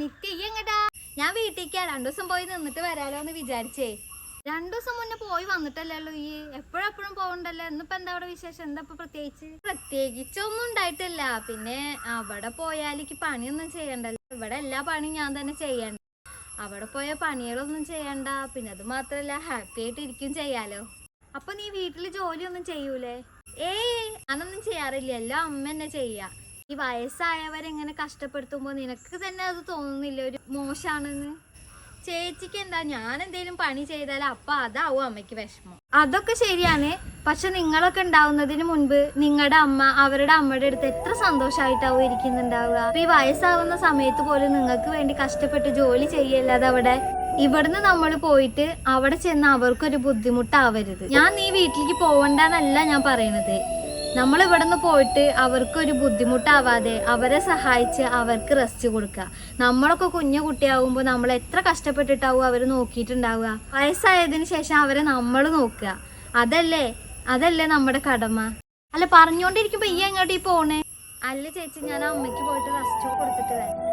നിത്യ ഞാൻ വീട്ടിലേക്കാ രണ്ടു ദിവസം പോയി നിന്നിട്ട് വരാലോ എന്ന് വിചാരിച്ചേ. രണ്ടു ദിവസം മുന്നേ പോയി വന്നിട്ടല്ലല്ലോ ഈ എപ്പോഴെപ്പോഴും പോകണ്ടല്ലോ എന്നിപ്പോ എന്താ അവിടെ വിശേഷം? എന്താ ഇപ്പൊ പ്രത്യേകിച്ച്? പ്രത്യേകിച്ചൊന്നും ഉണ്ടായിട്ടില്ല. പിന്നെ അവിടെ പോയാലേക്ക് പണിയൊന്നും ചെയ്യണ്ടല്ലോ. ഇവിടെ എല്ലാ പണിയും ഞാൻ തന്നെ ചെയ്യണ്ട അവിടെ പോയ പണികളൊന്നും ചെയ്യണ്ട. പിന്നെ അത് മാത്രല്ല ഹാപ്പി ആയിട്ട് ഇരിക്കും ചെയ്യാലോ. അപ്പൊ നീ വീട്ടിൽ ജോലിയൊന്നും ചെയ്യൂലേ? ഏയ് അതൊന്നും ചെയ്യാറില്ല. എല്ലാം അമ്മ തന്നെ ചെയ്യാ. ഈ വയസ്സായവരെങ്ങനെ കഷ്ടപ്പെടുത്തുമ്പോ നിനക്ക് തന്നെ അത് തോന്നുന്നില്ല? ഒരു മോശാണെന്ന്. ചേച്ചിക്ക് എന്താ ഞാൻ എന്തേലും പണി ചെയ്താൽ അപ്പൊ അതാവും അമ്മയ്ക്ക് വിഷമം. അതൊക്കെ ശരിയാണ്. പക്ഷെ നിങ്ങളൊക്കെ ഉണ്ടാവുന്നതിന് മുൻപ് നിങ്ങളുടെ അമ്മ അവരുടെ അമ്മയുടെ അടുത്ത് എത്ര സന്തോഷമായിട്ടാവും ഇരിക്കുന്നുണ്ടാവുക? അപ്പൊ ഈ വയസ്സാവുന്ന സമയത്ത് പോലും നിങ്ങൾക്ക് വേണ്ടി കഷ്ടപ്പെട്ട് ജോലി ചെയ്യല്ലാതെ അവിടെ ഇവിടുന്ന് നമ്മൾ പോയിട്ട് അവിടെ ചെന്ന് അവർക്കൊരു ബുദ്ധിമുട്ടാവരുത്. ഞാൻ നീ വീട്ടിലേക്ക് പോവണ്ടെന്നല്ല ഞാൻ പറയണത്. നമ്മൾ ഇവിടുന്ന് പോയിട്ട് അവർക്ക് അവർക്കൊരു ബുദ്ധിമുട്ടാവാതെ അവരെ സഹായിച്ച് അവർക്ക് റെസ്റ്റ് കൊടുക്കുക. നമ്മളൊക്കെ കുഞ്ഞു കുട്ടിയാവുമ്പോൾ നമ്മൾ എത്ര കഷ്ടപ്പെട്ടിട്ടാവും അവർ നോക്കിയിട്ടുണ്ടാവുക? വയസ്സായതിനു ശേഷം അവരെ നമ്മൾ നോക്കുക. അതല്ലേ അതല്ലേ നമ്മുടെ കടമ? അല്ല പറഞ്ഞുകൊണ്ടിരിക്കുമ്പോ ഈ എങ്ങോട്ട് പോണേ? അല്ല ചേച്ചി ഞാൻ അമ്മയ്ക്ക് പോയിട്ട് റെസ്റ്റ് കൊടുത്തിട്ട് വരാം.